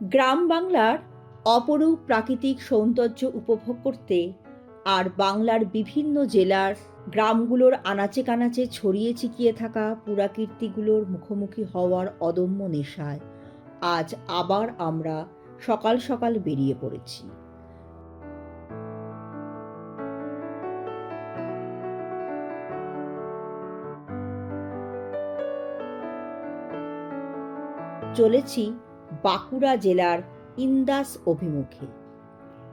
গ্রাম বাংলার অপরূপ প্রাকৃতিক সৌন্দর্য উপভোগ করতে আর বাংলার বিভিন্ন জেলার গ্রামগুলোর আনাচে কানাচে ছড়িয়ে ছিটিয়ে থাকা পুরাকীর্তিগুলোর মুখোমুখি হওয়ার অদম্য নেশায় আজ আবার আমরা সকাল সকাল বেরিয়ে পড়েছি। চলেছি বাঁকুড়া জেলার ইন্দাস অভিমুখে।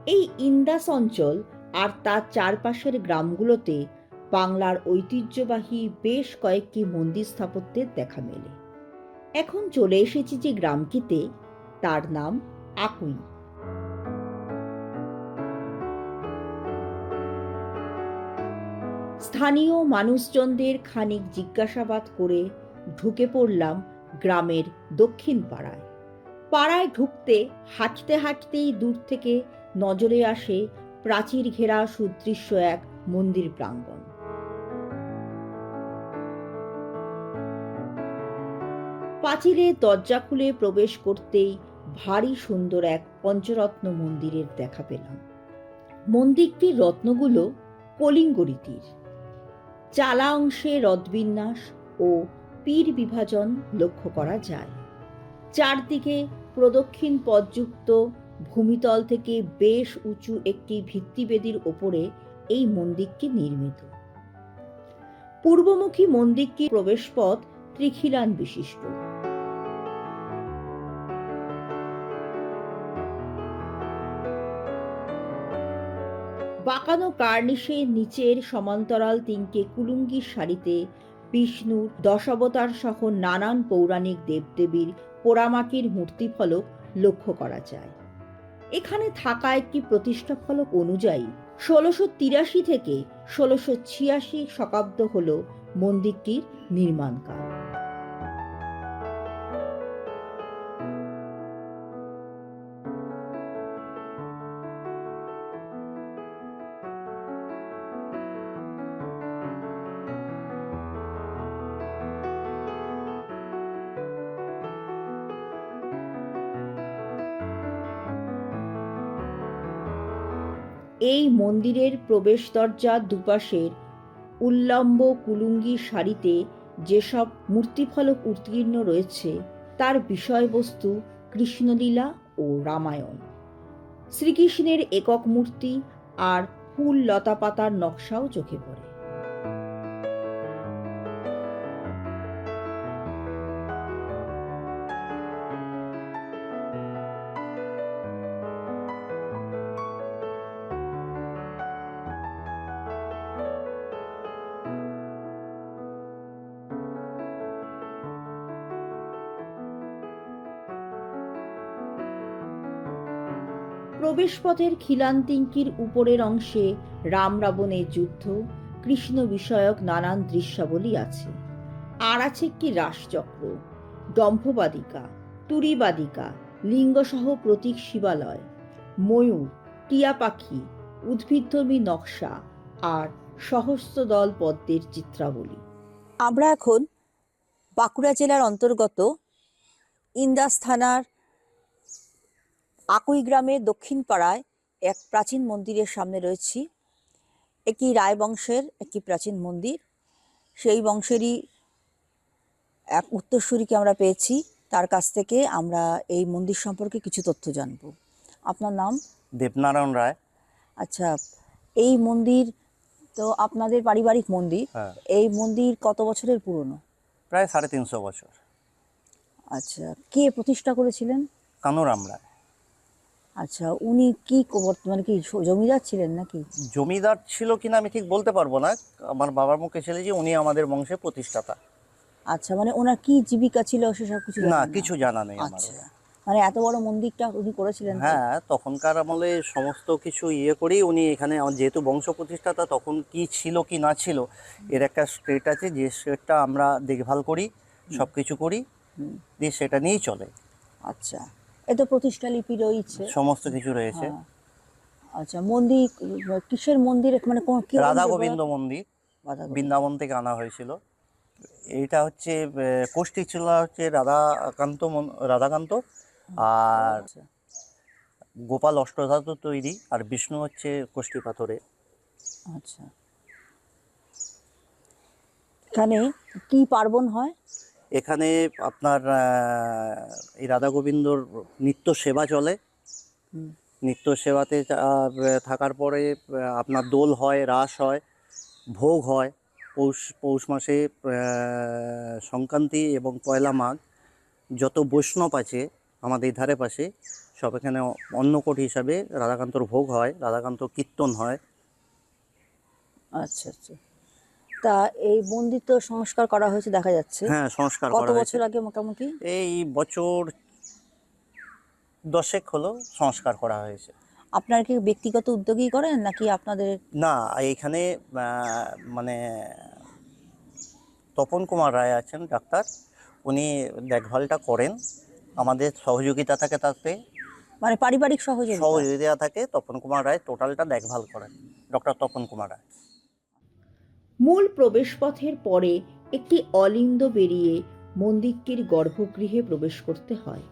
এই ইন্দাস অঞ্চল আর তার চারপাশের গ্রামগুলোতে বাংলার ঐতিহ্যবাহী বেশ কয়েকটি মন্দির স্থাপত্যের দেখা মেলে। এখন চলে এসেছি যে গ্রামটিতে, তার নাম আকুই। স্থানীয় মানুষজনদের খানিক জিজ্ঞাসাবাদ করে ঢুকে পড়লাম গ্রামের দক্ষিণ পাড়ায় পাড়ায় ঢুকতে হাঁটতে হাঁটতেই দূর থেকে নজরে আসে প্রাচীর ঘেরা সুদৃশ্য এক মন্দির প্রাঙ্গণ। পাঁচিলে দরজা খুলে প্রবেশ করতেই ভারী সুন্দর এক পঞ্চরত্ন মন্দিরের দেখা পেলাম। মন্দিরটির রত্নগুলো কলিঙ্গ রীতির চালা অংশে রথবিন্যাস ও পীর বিভাজন লক্ষ্য করা যায়। চারদিকে প্রদক্ষিণ পথযুক্ত ভূমিতল থেকে বেশ উঁচু একটি ভিত্তিবেদির ওপরে এই মন্দিরটি নির্মিত। পূর্বমুখী মন্দিরটি প্রবেশপথ ত্রিখিলান বিশিষ্ট। বাঁকানো কার্নিশের নিচের সমান্তরাল তিনটে কুলুঙ্গির সারিতে বিষ্ণুর দশাবতার সহ নানান পৌরাণিক দেবদেবীর পোড়ামাটির মূর্তিফলক লক্ষ্য করা যায়। এখানে থাকা একটি প্রতিষ্ঠা ফলক অনুযায়ী ষোলোশো তিরাশি থেকে ষোলোশো ছিয়াশি শতাব্দ হল মন্দিরটির নির্মাণকাল। এই মন্দিরের প্রবেশ দরজা দুপাশের উল্লম্ব কুলুঙ্গি শাড়িতে যেসব মূর্তিফলক উত্তীর্ণ রয়েছে, তার বিষয়বস্তু কৃষ্ণলীলা ও রামায়ণ। শ্রীকৃষ্ণের একক মূর্তি আর ফুল লতা পাতার নকশাও চোখে পড়ে। প্রবেশপথের খিলান্তিঙ্কির উপরের অংশে রাম রাবণের যুদ্ধ, কৃষ্ণ বিষয়ক নানান দৃশ্যাবলী আছে। আর আছে একটি রাসচক্র, দম্ভবাদিকা, তুরিবাদিকা, লিঙ্গসহ প্রতীক শিবালয়, ময়ূর, টিয়া পাখি, উদ্ভিদধর্মী নকশা আর সহস্রদল পদ্মের চিত্রাবলী। আমরা এখন বাঁকুড়া জেলার অন্তর্গত ইন্দাস থানার আকুই গ্রামের দক্ষিণ পাড়ায় এক প্রাচীন মন্দিরের সামনে রয়েছি। একটি রায় বংশের একটি প্রাচীন মন্দির। সেই বংশেরই এক উত্তরসূরিকে আমরা পেয়েছি। তার কাছ থেকে আমরা এই মন্দির সম্পর্কে কিছু তথ্য জানব। আপনার নাম? দেবনারায়ণ রায়। আচ্ছা এই মন্দির তো আপনাদের পারিবারিক মন্দির। হ্যাঁ। এই মন্দির কত বছরের পুরনো? প্রায় সাড়ে তিনশো বছর। আচ্ছা কে প্রতিষ্ঠা করেছিলেন? কানুরাম রায়। আচ্ছা উনি কি কর- মানে কি জমিদার ছিলেন নাকি? জমিদার ছিল কিনা আমি ঠিক বলতে পারব না। আমার বাবার মুখে ছিল যে উনি আমাদের বংশের প্রতিষ্ঠাতা। আচ্ছা মানে ওনার কি জীবিকা ছিল সেসব কিছু না কিছু জানা নেই আচ্ছা মানে এত বড় মন্দিরটা উনি করেছিলেন হ্যাঁ তখনকার আমলে সমস্ত কিছু ইয়ে করেই উনি এখানে যেহেতু বংশ প্রতিষ্ঠাতা তখন কি ছিল কি না ছিল এর একটা স্টেট আছে যে স্টেটটা আমরা দেখভাল করি সব কিছু করি দিয়ে সেটা নিয়েই চলে। আচ্ছা। এ তো প্রতিষ্ঠা লিপি রয়েছে। সমস্ত কিছু রয়েছে। হ্যাঁ। আচ্ছা মন্দির কিসের মন্দির মানে কোন কি রাধা গোবিন্দ মন্দির। বৃন্দাবন থেকে আনা হয়েছিল। এইটা হচ্ছে কোষ্ঠী ছিল হচ্ছে রাধাকান্ত রাধাকান্ত আর আচ্ছা। গোপাল অষ্টধাতু তৈরি আর বিষ্ণু হচ্ছে কোষ্ঠী পাথরে। আচ্ছা। এখানে কি পার্বণ হয়? এখানে আপনার এই রাধা গোবিন্দর নিত্য সেবা চলে। নিত্য সেবাতে থাকার পরে আপনার দোল হয় রাস হয় ভোগ হয় পৌষ পৌষ মাসে সংক্রান্তি এবং পয়লা মাঘ। যত বৈষ্ণব আছে আমাদের ধারে পাশে সব এখানে অন্নকোট হিসাবে রাধাকান্তর ভোগ হয় রাধাকান্ত কীর্তন হয়। আচ্ছা আচ্ছা। তা এই মন্দির তো সংস্কার করা হয়েছে দেখা যাচ্ছে। হ্যাঁ সংস্কার কত বছর আগে মোটামুটি? এই বছর দশেক হলো সংস্কার করা হয়েছে। আপনারা কি ব্যক্তিগত উদ্যোগই করেন নাকি আপনাদের? না এখানে মানে তপন কুমার রায় আছেন ডাক্তার। উনি দেখভালটা করেন। আমাদের সহযোগিতা থাকে তাতে। মানে পারিবারিক সহযোগিতা? সহযোগিতা থাকে তপন কুমার রায় টোটালটা দেখভাল করেন ডক্টর তপন কুমার রায়। মূল প্রবেশপথের পরে একটি অলিন্দ বেরিয়ে মন্দিরটির গর্ভগৃহে প্রবেশ করতে হয়।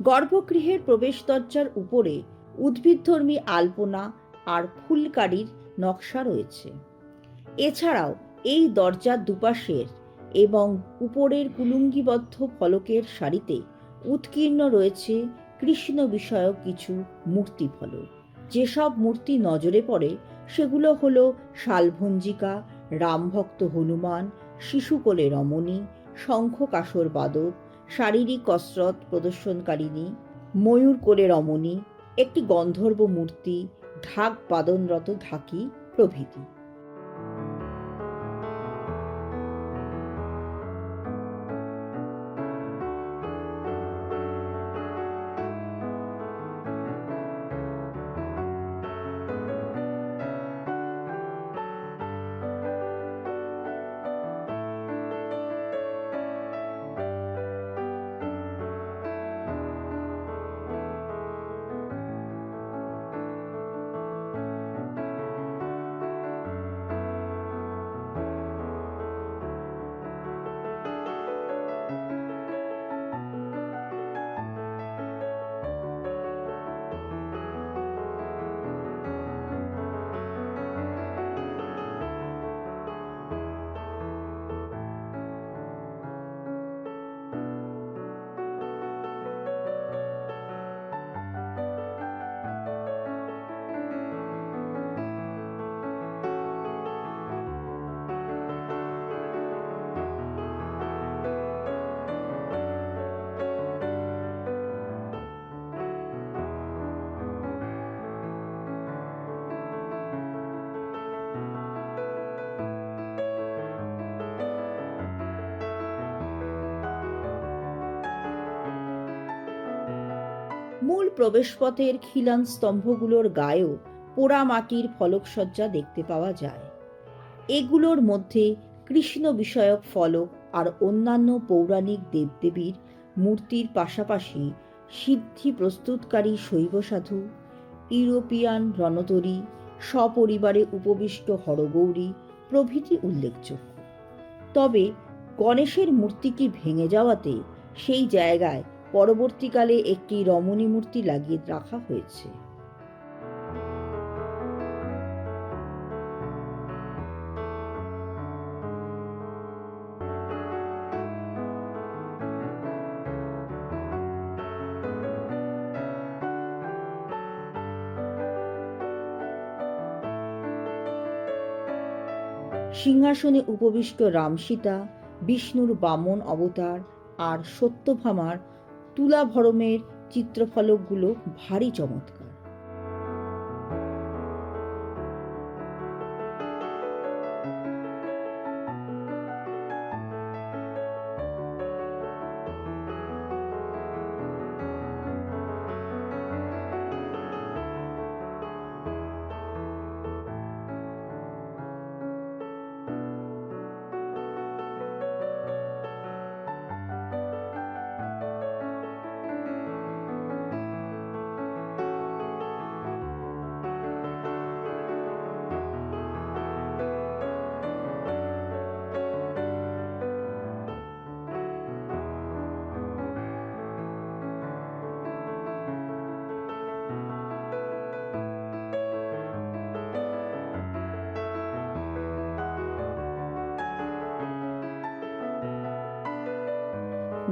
গর্ভগৃহের প্রবেশ দরজার উপরে উদ্ভিদধর্মী আলপনা আর ফুলকারির নকশা রয়েছে। এছাড়াও এই দরজার দুপাশের এবং উপরের কুলুঙ্গিবদ্ধ ফলকের সারিতে উৎকীর্ণ রয়েছে কৃষ্ণ বিষয়ক কিছু মূর্তি ফলক যেসব মূর্তি নজরে পড়ে, সেগুলো হলো শালভঞ্জিকা রামভক্ত হনুমান শিশুকোলে রমণী, শঙ্খ কাসর বাদক, শারীরিক কসরত প্রদর্শনকারিণী, ময়ূর কোলে রমণী, একটি গন্ধর্ব মূর্তি, ঢাক বাদনরত ঢাকি প্রভৃতি। মূল প্রবেশপথের খিলান স্তম্ভগুলোর গায়েও পোড়া মাটির ফলকসজ্জা দেখতে পাওয়া যায়। এগুলোর মধ্যে কৃষ্ণ বিষয়ক ফলক আর অন্যান্য পৌরাণিক দেবদেবীর মূর্তির পাশাপাশি সিদ্ধি প্রস্তুতকারী শৈব সাধু ইউরোপিয়ান রণতরী, সপরিবারে উপবিষ্ট হরগৌরী প্রভৃতি উল্লেখযোগ্য। তবে গণেশের মূর্তিটি ভেঙে যাওয়াতে সেই জায়গায় পরবর্তীকালে একটি রমণী মূর্তি লাগিয়ে রাখা হয়েছে। সিংহাসনে উপবিষ্ট রামসীতা, বিষ্ণুর বামন অবতার আর সত্যভামার তুলা ভরমের চিত্রফলকগুলো ভারী চমৎকার।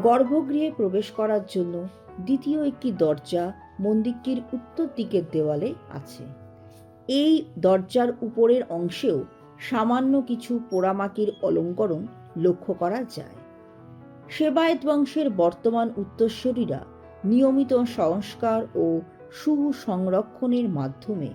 গর্ভগৃহে প্রবেশ করার জন্য দ্বিতীয় একটি দরজা মন্দিরটির উত্তর দিকের দেওয়ালে আছে। এই দরজার উপরের অংশেও সামান্য কিছু পোড়ামাটির অলঙ্করণ লক্ষ্য করা যায়। সেবায়েত বংশের বর্তমান উত্তরসূরিরা নিয়মিত সংস্কার ও সুসংরক্ষণের মাধ্যমে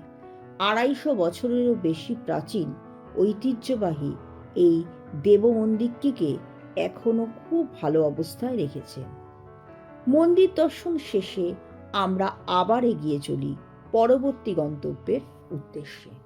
আড়াইশো বছরেরও বেশি প্রাচীন ঐতিহ্যবাহী এই দেবমন্দিরটিকে এখনও খুব ভালো অবস্থায় রেখেছে। মন্দির দর্শন শেষে আমরা আবার এগিয়ে চলি পরবর্তী গন্তব্যের উদ্দেশ্যে।